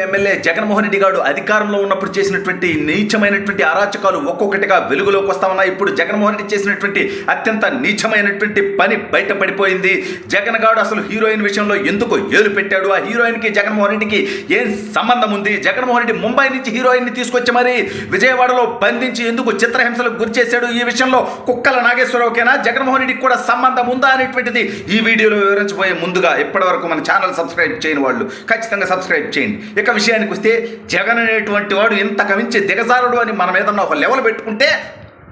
MLA Jaganmohan Reddy గారు అధికారంలో ఉన్నప్పుడు చేసినటువంటి నీచమైనటువంటి అరాచకాలు ఒక్కొక్కటిగా వెలుగులోకి వస్తా ఇప్పుడు జగన్మోహన్ రెడ్డి చేసినటువంటి అత్యంత నీచమైనటువంటి పని బయటపడిపోయింది. జగన్ గారు అసలు హీరోయిన్ విషయంలో ఎందుకు ఏలు పెట్టాడు? ఆ హీరోయిన్కి జగన్మోహన్ రెడ్డికి ఏం సంబంధం ఉంది? జగన్మోహన్ రెడ్డి ముంబై నుంచి హీరోయిన్ని తీసుకొచ్చి మరి విజయవాడలో బంధించి ఎందుకు చిత్రహింసలకు గురి చేశాడు? ఈ విషయంలో కుక్కల నాగేశ్వరరావుకేనా జగన్మోహన్ రెడ్డికి కూడా సంబంధం ఉందా అనేటువంటిది ఈ వీడియోలో వివరించబోయే ముందుగా ఇప్పటివరకు మన ఛానల్ సబ్స్క్రైబ్ చేయని వాళ్ళు ఖచ్చితంగా సబ్స్క్రైబ్ చేయండి. ఇక విషయానికి వస్తే జగన్ అనేటువంటి వాడు ఇంత మించి దిగజారుడు అని మన మీద ఒక లెవెల్ పెట్టుకుంటే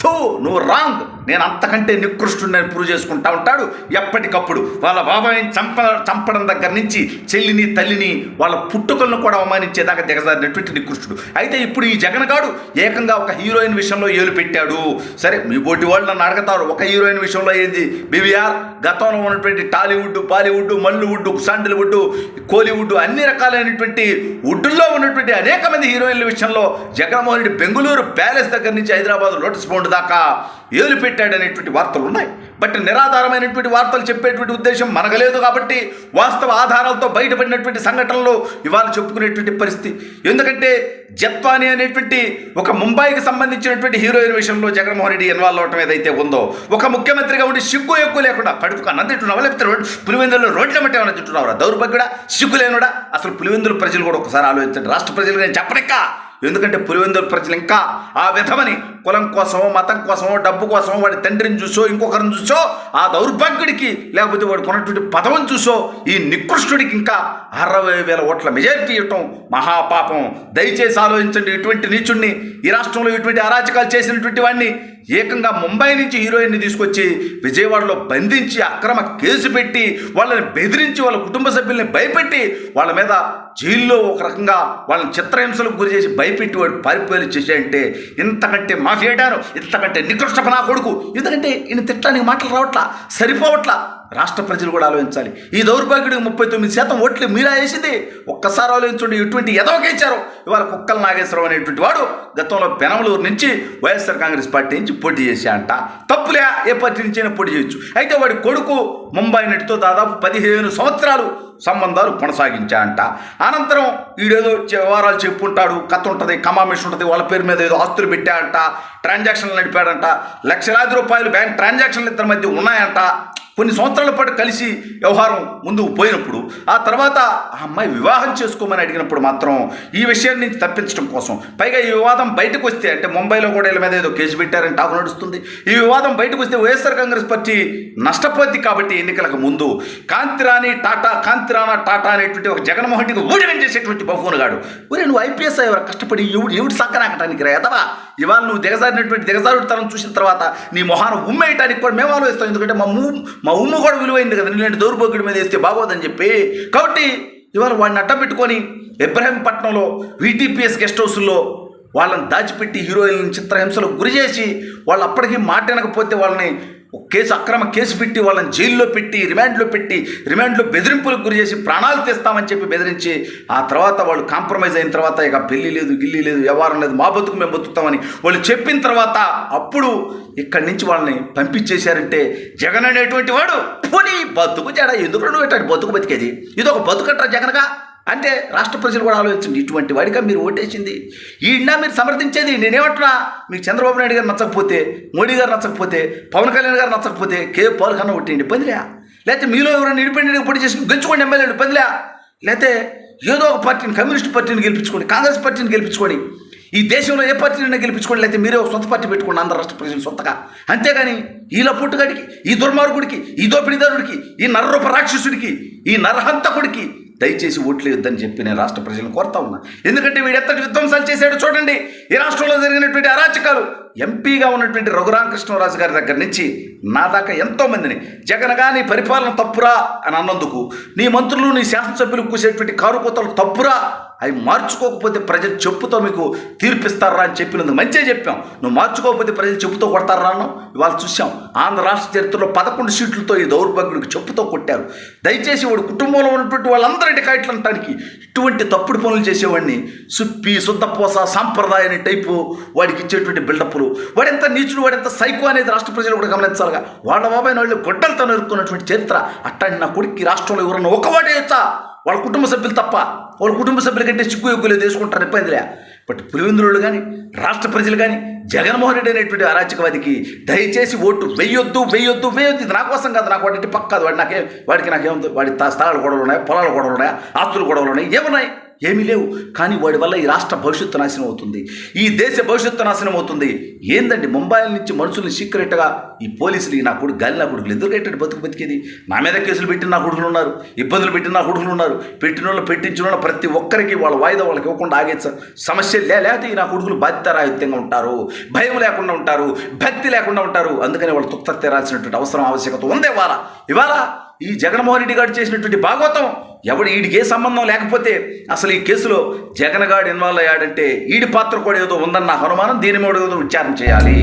థూ నువ్వు రాంగ్. నేను అంతకంటే నికృష్టుడిని ప్రూవ్ చేసుకుంటా ఉంటాడు. ఎప్పటికప్పుడు వాళ్ళ బాబాయిని చంప చంపడం దగ్గర నుంచి చెల్లిని తల్లిని వాళ్ళ పుట్టుకలను కూడా అవమానించేదాకా దిగజారినటువంటి నికృష్టుడు. అయితే ఇప్పుడు ఈ జగన్ గాడు ఏకంగా ఒక హీరోయిన్ విషయంలో ఏలు పెట్టాడు. సరే మీ బోటి వాళ్ళు నన్ను అడుగుతారు. ఒక హీరోయిన్ విషయంలో ఏంది? బీవీఆర్ గతంలో ఉన్నటువంటి Tollywood Bollywood Mollywood sandalwood Kollywood అన్ని రకాలైనటువంటి వుడ్డుల్లో ఉన్నటువంటి అనేక మంది హీరోయిన్ల విషయంలో జగన్మోహన్ రెడ్డి బెంగళూరు ప్యాలెస్ దగ్గర నుంచి హైదరాబాద్ లోటస్ ఇప్పుడు దాకా ఏలు పెట్టాడనేటువంటి వార్తలు ఉన్నాయి. బట్ నిరాధారమైనటువంటి వార్తలు చెప్పేటువంటి ఉద్దేశం మనగలేదు కాబట్టి వాస్తవ ఆధారాలతో బయటపడినటువంటి సంఘటనలు ఇవాళ చెప్పుకునేటువంటి పరిస్థితి. ఎందుకంటే జత్వాని అనేటువంటి ఒక ముంబైకి సంబంధించినటువంటి హీరోయిన్ విషయంలో జగన్మోహన్ రెడ్డి ఇన్వాల్వ్ అవటం ఏదైతే ఉందో ఒక ముఖ్యమంత్రిగా ఉండి సిగ్గు ఎక్కువ లేకుండా కడుపుకు అన్నం తింటున్నావా? లేకపోతే రోడ్ పులివెందులో రోడ్ల మట్టి ఏమైనా తింటున్నావురా? దౌర్భగ్యుడా? సిగ్గు లేనుడా? అసలు పులివెందుల ప్రజలు కూడా ఒకసారి ఆలోచించండి. రాష్ట్ర ప్రజలు నేను చెప్పనిక్క? ఎందుకంటే పులివెందుల ప్రజలు ఇంకా ఆ విధమని కులం కోసమో మతం కోసమో డబ్బు కోసమో వాడి తండ్రిని చూసో ఇంకొకరిని చూసో ఆ దౌర్భాగ్యుడికి లేకపోతే వాడు కొన్నటువంటి పదవిని చూసో ఈ నికృష్టుడికి ఇంకా అరవై వేల ఓట్ల మెజారిటీ ఇవ్వటం మహాపాపం. దయచేసి ఆలోచించండి ఇటువంటి నీచుడిని ఈ రాష్ట్రంలో ఇటువంటి అరాచకాలు చేసినటువంటి వాడిని ఏకంగా ముంబై నుంచి హీరోయిన్ని తీసుకొచ్చి విజయవాడలో బంధించి అక్రమ కేసు పెట్టి వాళ్ళని బెదిరించి వాళ్ళ కుటుంబ సభ్యుల్ని భయపెట్టి వాళ్ళ మీద జైల్లో ఒక రకంగా వాళ్ళని చిత్రహింసలకు గురి చేసి భయపెట్టి వాడు పారిపోయి చేశాయంటే ఇంతకంటే మాఫియాడారు ఇంతకంటే నికృష్టప నా కొడుకు. ఎందుకంటే ఈయన తిట్టడానికి మాటలు రావట్లా సరిపోవట్లా. రాష్ట్ర ప్రజలు కూడా ఆలోచించాలి. ఈ దౌర్భాగ్యుడికి ముప్పై తొమ్మిది శాతం ఓట్లు మీరా వేసింది? ఒక్కసారి ఆలోచించండి ఇటువంటి ఎదవకేచ్చారు ఇవాళ కుక్కల నాగేశ్వరం అనేటువంటి వాడు గతంలో పెనమలూరు నుంచి వైఎస్ఆర్ కాంగ్రెస్ పార్టీ నుంచి పోటీ చేశా అంట తప్పులే ఏ పార్టీ నుంచి అయినా పోటీ చేయొచ్చు. అయితే వాడి కొడుకు ముంబై నటితో దాదాపు పదిహేను సంవత్సరాలు సంబంధాలు కొనసాగించా అంట. అనంతరం వీడేదో చె- వివరాలు చెప్పుంటాడు కథ ఉంటుంది కమామిషన్ ఉంటుంది వాళ్ళ పేరు మీద ఏదో ఆస్తులు పెట్టాడంట ట్రాన్సాక్షన్లు నడిపాడంట. లక్షలాది రూపాయలు బ్యాంక్ ట్రాన్సాక్షన్లు ఇద్దరి మధ్య ఉన్నాయంట. కొన్ని సంవత్సరాల పాటు కలిసి వ్యవహారం ముందుకు పోయినప్పుడు ఆ తర్వాత ఆ అమ్మాయి వివాహం చేసుకోమని అడిగినప్పుడు మాత్రం ఈ విషయాన్ని నుంచి తప్పించడం కోసం పైగా ఈ వివాదం బయటకు వస్తే అంటే ముంబైలో కూడా వీళ్ళ మీద ఏదో కేసు పెట్టారని టాకు నడుస్తుంది. ఈ వివాదం బయటకు వస్తే వైఎస్ఆర్ కాంగ్రెస్ పార్టీ నష్టపోద్ది కాబట్టి ఎన్నికలకు ముందు కాంతిరాణి టాటా కాంతిరాణా టాటా అనేటువంటి ఒక జగన్మోహన్ రెడ్డికి ఊడిగం చేసేటువంటి బహువును గాడు ఒరే నువ్వు ఐపీఎస్ అయ్యేవారు కష్టపడి ఎవడు ఎవడు సక్కనాకటానికి రా ఎదవా ఇవాళ నువ్వు దిగజారినటువంటి దిగజారుడితనం చూసిన తర్వాత నీ మొహాన్ని ఉమ్మేయటానికి కూడా మేము ఆలోచిస్తాం. ఎందుకంటే మా ఉమ్ మా ఉమ్ము కూడా విలువైంది కదా. నీలాంటి దౌర్భోగ్యుడి మీద వేస్తే బాగోదని చెప్పి. కాబట్టి ఇవాళ వాడిని అడ్డం పెట్టుకొని ఇబ్రహీంపట్నంలో వీటీపీఎస్ గెస్ట్ హౌస్లో వాళ్ళని దాచిపెట్టి హీరోయిన్ చిత్రహింసలకు గురి చేసి వాళ్ళు అప్పటికీ మాట వాళ్ళని ఒక కేసు అక్రమ కేసు పెట్టి వాళ్ళని జైల్లో పెట్టి రిమాండ్లో పెట్టి రిమాండ్లో బెదిరింపులకు గురి చేసి ప్రాణాలు తీస్తామని చెప్పి బెదిరించి ఆ తర్వాత వాళ్ళు కాంప్రమైజ్ అయిన తర్వాత ఇక పెళ్ళి లేదు గిల్లి లేదు వ్యవహారం లేదు మా బతుకు మేము బతుకుతామని వాళ్ళు చెప్పిన తర్వాత అప్పుడు ఇక్కడి నుంచి వాళ్ళని పంపించేశారంటే జగన్ అనేటువంటి వాడు పోనీ బతుకు జడ ఎందుకు నువ్వు పెట్టాడు? బతుకు బతికేది? ఇది ఒక బతుకట్రా జగన్గా? అంటే రాష్ట్ర ప్రజలు కూడా ఆలోచించండి. ఇటువంటి వాడిగా మీరు ఓటేసింది. ఈయన మీరు సమర్థించేది నేనేమంటున్నా? మీకు చంద్రబాబు నాయుడు గారు నచ్చకపోతే మోడీ గారు నచ్చకపోతే పవన్ కళ్యాణ్ గారు నచ్చకపోతే కే పవన్ కన్నా ఒట్టేయండి పందిరా లేకపోతే మీలో ఎవరైనా ఇండిపెండెంట్గా పోటీ చేసి గెలుచుకోండి ఎమ్మెల్యేలు పందిరా లేకపోతే ఏదో ఒక పార్టీని కమ్యూనిస్ట్ పార్టీని గెలిపించుకోండి కాంగ్రెస్ పార్టీని గెలిపించుకోండి. ఈ దేశంలో ఏ పార్టీనైనా గెలిపించుకోండి లేకపోతే మీరే ఒక సొంత పార్టీ పెట్టుకోండి ఆంధ్ర రాష్ట్ర ప్రజలు సొంతగా. అంతేగాని ఈ లపుట్టుగాడికి ఈ దుర్మార్గుడికి ఈ దోపిడీదారుడికి ఈ నర్రూప రాక్షసుడికి ఈ నరహంతకుడికి దయచేసి ఓట్లేద్దని చెప్పి నేను రాష్ట్ర ప్రజలను కోరుతా ఉన్నా. ఎందుకంటే వీడు ఎంతటి విధ్వంసాలు చేశాడు చూడండి. ఈ రాష్ట్రంలో జరిగినటువంటి అరాచకాలు ఎంపీగా ఉన్నటువంటి రఘురామకృష్ణరాజు గారి దగ్గర నుంచి నా దాకా ఎంతో మందిని. జగనగా నీ పరిపాలన తప్పురా అని అన్నందుకు నీ మంత్రులు నీ శాసనసభ్యులు కూసేటువంటి కారుకోతలు తప్పురా? అవి మార్చుకోకపోతే ప్రజలు చెప్పుతో మీకు తీర్పిస్తారా అని చెప్పినందుకు మంచిగా చెప్పాం. నువ్వు మార్చుకోకపోతే ప్రజలు చెప్పుతో కొడతారా అన్నాం? ఇవాళ చూసాం ఆంధ్ర రాష్ట్ర చరిత్రలో పదకొండు సీట్లతో ఈ దౌర్భాగ్యుడికి చెప్పుతో కొట్టారు. దయచేసి వాడు కుటుంబంలో ఉన్నటువంటి వాళ్ళందరి కాయట్లు అనటానికి ఇటువంటి తప్పుడు పనులు చేసేవాడిని సుప్పి శుద్ధపోస సాంప్రదాయ అనే టైపు వాడికి ఇచ్చేటువంటి బిల్డప్లు వాడెంత నీచుడు వాడెంత సైకో అనేది రాష్ట్ర ప్రజలు కూడా గమనించాలిగా వాళ్ళ బాబాయ్ వాళ్ళు గొడ్డలతో నరుక్కున్నటువంటి చరిత్ర. అట్లాంటి నా కొడుక్కి రాష్ట్రంలో ఎవరన్నా ఒక వచ్చా వాళ్ళ కుటుంబ సభ్యులు తప్ప. వాళ్ళ కుటుంబ సభ్యుల కంటే చిక్కు ఎగ్గులు తీసుకుంటారు ఇబ్బందిలే బట్ పులివెందులు కానీ రాష్ట్ర ప్రజలు కానీ జగన్మోహన్ రెడ్డి అనేటువంటి అరాచకవాదికి దయచేసి ఓటు వెయ్యొద్దు వెయ్యొద్దు వెయ్యొద్దు ఇది నా కోసం కాదు నాకు వాటి పక్కాదు వాడి నాకే వాడికి నాకేముంది? వాడి స్థలాలు గొడవలు ఉన్నాయి? పొలాలు గొడవలు ఉన్నాయి? ఆస్తులు గొడవలు ఉన్నాయి? ఏమున్నాయి? ఏమీ లేవు. కానీ వాడి వల్ల ఈ రాష్ట్ర భవిష్యత్తు నాశనం అవుతుంది. ఈ దేశ భవిష్యత్తు నాశనం అవుతుంది. ఏందండి? ముంబై నుంచి మనుషుల్ని సీక్రెట్గా ఈ పోలీసులు ఈ నా కొడుకు గాలి నా కొడుకులు ఎందుకు బతుకు బతికేది? నా మీద కేసులు పెట్టిన నా కొడుకులు ఉన్నారు. ఇబ్బందులు పెట్టిన నా కొడుకులు ఉన్నారు. పెట్టిన వాళ్ళు పెట్టించిన వాళ్ళు ప్రతి ఒక్కరికి వాళ్ళ వాయిదా వాళ్ళకి ఇవ్వకుండా ఆగే సమస్యలు సమస్య లే లేకపోతే ఈ నా కొడుకులు బాధ్యతారాహిత్యంగా ఉంటారు. భయం లేకుండా ఉంటారు. భక్తి లేకుండా ఉంటారు. అందుకని వాళ్ళు తుక్త తెరాల్సినటువంటి అవసరం ఆవశ్యకత ఉందే ఇవాళ ఇవాళ ఈ జగన్మోహన్ రెడ్డి గారు చేసినటువంటి భాగవతం ఎవడు వీడికి ఏ సంబంధం లేకపోతే అసలు ఈ కేసులో జగన్ గారు ఇన్వాల్వ్ అయ్యాడంటే ఈడి పాత్ర కూడా ఏదో ఉందన్న హనుమానం అనుమానం దీని మీద ఏదో విచారణ చేయాలి.